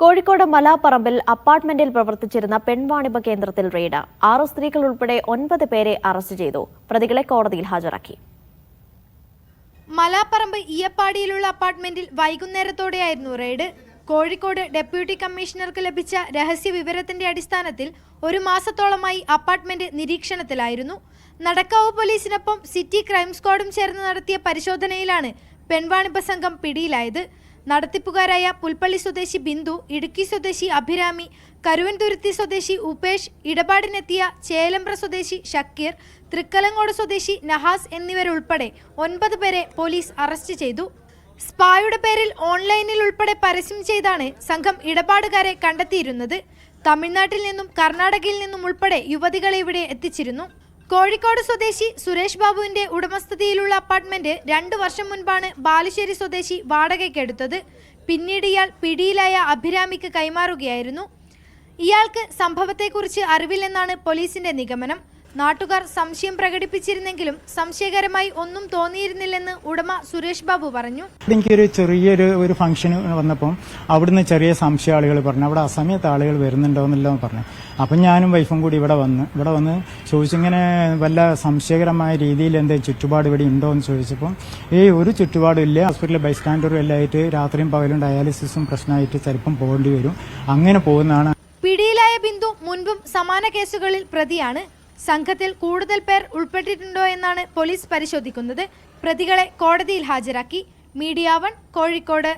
കോഴിക്കോട് മലാപ്പറമ്പിൽ അപ്പാർട്ട്മെന്റിൽ പ്രവർത്തിച്ചിരുന്ന പെൺവാണിഭ കേന്ദ്രത്തിൽ റെയ്ഡ്. ആറ് സ്ത്രീകൾ ഉൾപ്പെടെ ഒൻപത് പേരെ അറസ്റ്റ് ചെയ്തു. പ്രതികളെ കോടതിയിൽ ഹാജരാക്കി. മലാപ്പറമ്പ് ഈയപ്പാടിയിലുള്ള അപ്പാർട്ട്മെന്റിൽ വൈകുന്നേരത്തോടെയായിരുന്നു റെയ്ഡ്. കോഴിക്കോട് ഡെപ്യൂട്ടി കമ്മീഷണർക്ക് ലഭിച്ച രഹസ്യ വിവരത്തിന്റെ അടിസ്ഥാനത്തിൽ ഒരു മാസത്തോളമായി അപ്പാർട്ട്മെന്റ് നിരീക്ഷണത്തിലായിരുന്നു. നടക്കാവ് പോലീസിനൊപ്പം സിറ്റി ക്രൈം സ്ക്വാഡും ചേർന്ന് നടത്തിയ പരിശോധനയിലാണ് പെൺവാണിഭ സംഘം പിടിയിലായത്. നടത്തിപ്പുകാരായ പുൽപ്പള്ളി സ്വദേശി ബിന്ദു ഇടുക്കി സ്വദേശി അഭിരാമി കരുവൻതുരുത്തി സ്വദേശി ഉപേഷ് ഇടപാടിനെത്തിയ ചേലമ്പ്ര സ്വദേശി ഷക്കീർ തൃക്കലങ്ങോട് സ്വദേശി നഹാസ് എന്നിവരുൾപ്പെടെ ഒൻപത് പേരെ പോലീസ് അറസ്റ്റ് ചെയ്തു. സ്പായുടെ പേരിൽ ഓൺലൈനിൽ ഉൾപ്പെടെ പരസ്യം ചെയ്താണ് സംഘം ഇടപാടുകാരെ കണ്ടെത്തിയിരുന്നത്. തമിഴ്നാട്ടിൽ നിന്നും കർണാടകയിൽ നിന്നും ഉൾപ്പെടെ യുവതികളെ ഇവിടെ എത്തിച്ചിരുന്നു. കോഴിക്കോട് സ്വദേശി സുരേഷ് ബാബുവിന്റെ ഉടമസ്ഥതയിലുള്ള അപ്പാർട്ട്മെന്റ് രണ്ടു വർഷം മുൻപാണ് ബാലുശ്ശേരി സ്വദേശി വാടകയ്ക്കെടുത്തത്. പിന്നീട് ഇയാൾ പിടിയിലായ അഭിരാമിക്ക് കൈമാറുകയായിരുന്നു. ഇയാൾക്ക് സംഭവത്തെക്കുറിച്ച് അറിവില്ലെന്നാണ് പോലീസിന്റെ നിഗമനം. നാട്ടുകാർ സംശയം പ്രകടിപ്പിച്ചിരുന്നെങ്കിലും സംശയകരമായി ഒന്നും തോന്നിയിരുന്നില്ലെന്ന് ഉടമ സുരേഷ് ബാബു പറഞ്ഞു. എനിക്കൊരു ചെറിയൊരു ഒരു ഫംഗ്ഷന് വന്നപ്പോൾ അവിടുന്ന് ചെറിയ സംശയ ആളുകൾ പറഞ്ഞു അവിടെ അസമയത്ത് ആളുകൾ വരുന്നുണ്ടോ എന്നല്ലോ പറഞ്ഞു. അപ്പം ഞാനും വൈഫും കൂടി ഇവിടെ വന്ന് ഇവിടെ വന്ന് ചോദിച്ചിങ്ങനെ വല്ല സംശയകരമായ രീതിയിൽ എന്താ ചുറ്റുപാട് ഇവിടെ ഉണ്ടോ എന്ന് ചോദിച്ചപ്പം ഏയ് ഒരു ചുറ്റുപാടും ഇല്ല. ഹോസ്പിറ്റലിൽ ബൈസ്റ്റാൻഡറും എല്ലാം ആയിട്ട് രാത്രിയും പകലും ഡയാലിസിസും പ്രശ്നമായിട്ട് ചിലപ്പം പോകേണ്ടി വരും. അങ്ങനെ പോകുന്നതാണ് പിടിയിലായ ബിന്ദു മുൻപും സമാന കേസുകളിൽ പ്രതിയാണ്. സംഘത്തിൽ കൂടുതൽ പേർ ഉൾപ്പെട്ടിട്ടുണ്ടോ എന്നാണ് പോലീസ് പരിശോധിക്കുന്നത്. പ്രതികളെ കോടതിയിൽ ഹാജരാക്കി. Media one Kozhikode.